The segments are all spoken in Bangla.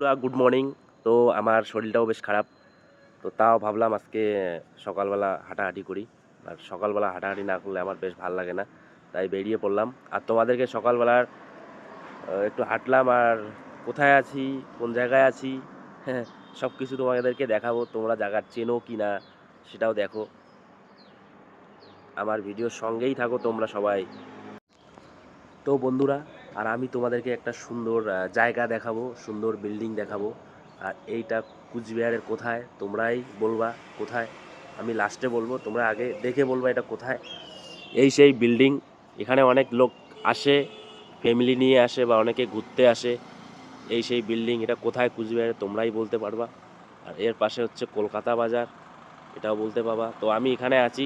গুড মর্নিং তো আমার শরীরটাও বেশ খারাপ। তো তাও ভাবলাম আজকে সকালবেলা হাঁটাহাঁটি করি। আর সকালবেলা হাঁটাহাঁটি না করলে আমার বেশ ভালো লাগে না, তাই বেরিয়ে পড়লাম। আর তোমাদেরকে সকালবেলার একটু হাঁটলাম আর কোথায় আছি, কোন জায়গায় আছি হ্যাঁ সব কিছু তোমাদেরকে দেখাবো। তোমরা জায়গার চেনো কি না, সেটাও দেখো। আমার ভিডিওর সঙ্গেই থাকো তোমরা সবাই। তো বন্ধুরা আর আমি তোমাদেরকে একটা সুন্দর জায়গা দেখাবো, সুন্দর বিল্ডিং দেখাবো। আর এইটা কুচবিহারের কোথায়? তোমরাই বলবা কোথায়? আমি লাস্টে বলব, তোমরা আগে দেখে বলবা এটা কোথায়। এই সেই বিল্ডিং এখানে অনেক লোক আসে ফ্যামিলি নিয়ে আসে বা অনেকে ঘুরতে আসে। এই সেই বিল্ডিং এটা কোথায় কুচবিহারে তোমরাই বলতে পারবা। আর এর পাশে হচ্ছে কলকাতা বাজার, এটাও বলতে পাবা তো আমি এখানে আছি,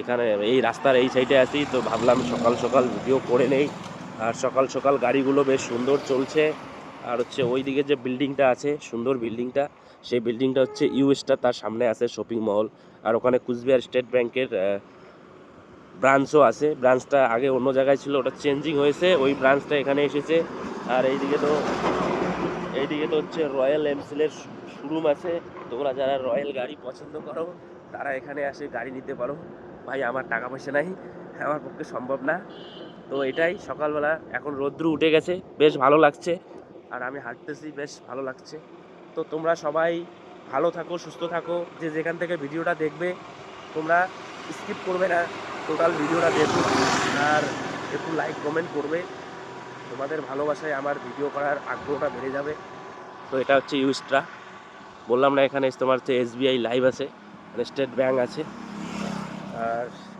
এখানে এই রাস্তার এই সাইডে আছি, তো ভাবলাম সকাল সকাল ভিডিও করে নেই। আর সকাল সকাল গাড়িগুলো বেশ সুন্দর চলছে। আর হচ্ছে ওই দিকে যে বিল্ডিংটা আছে, সুন্দর বিল্ডিংটা, সেই বিল্ডিংটা হচ্ছে ইউএসটা, তার সামনে আছে শপিং মল। আর ওখানে কুচবিহার স্টেট ব্যাংকের ব্রাঞ্চও আছে। ব্রাঞ্চটা আগে অন্য জায়গায় ছিল, ওটা চেঞ্জিং হয়েছে, ওই ব্রাঞ্চটা এখানে এসেছে। আর এইদিকে তো এইদিকে তো হচ্ছে রয়্যাল এনফিল্ডের শোরুম আছে। তোমরা যারা রয়্যাল গাড়ি পছন্দ করো, তারা এখানে আসে গাড়ি নিতে পারো। ভাই, আমার টাকা পয়সা নাই, আমার পক্ষে সম্ভব না। তো এটাই সকালবেলা, এখন রৌদ্র উঠে গেছে, বেশ ভালো লাগছে, আর আমি হাঁটতেছি, বেশ ভালো লাগছে। তো তোমরা সবাই ভালো থাকো, সুস্থ থাকো, যে যেখান থেকে ভিডিওটা দেখবে, তোমরা স্কিপ করবে না, টোটাল ভিডিওটা দেখো, আর একটু লাইক, কমেন্ট করবে। তোমাদের ভালোবাসায় আমার ভিডিও করার আগ্রহটা বেড়ে যাবে। তো এটা হচ্ছে ইউস্ট্রা। বললাম না, এখানে তোমার হচ্ছে এসবিআই লাইভ আছে মানে স্টেট ব্যাঙ্ক আছে। আর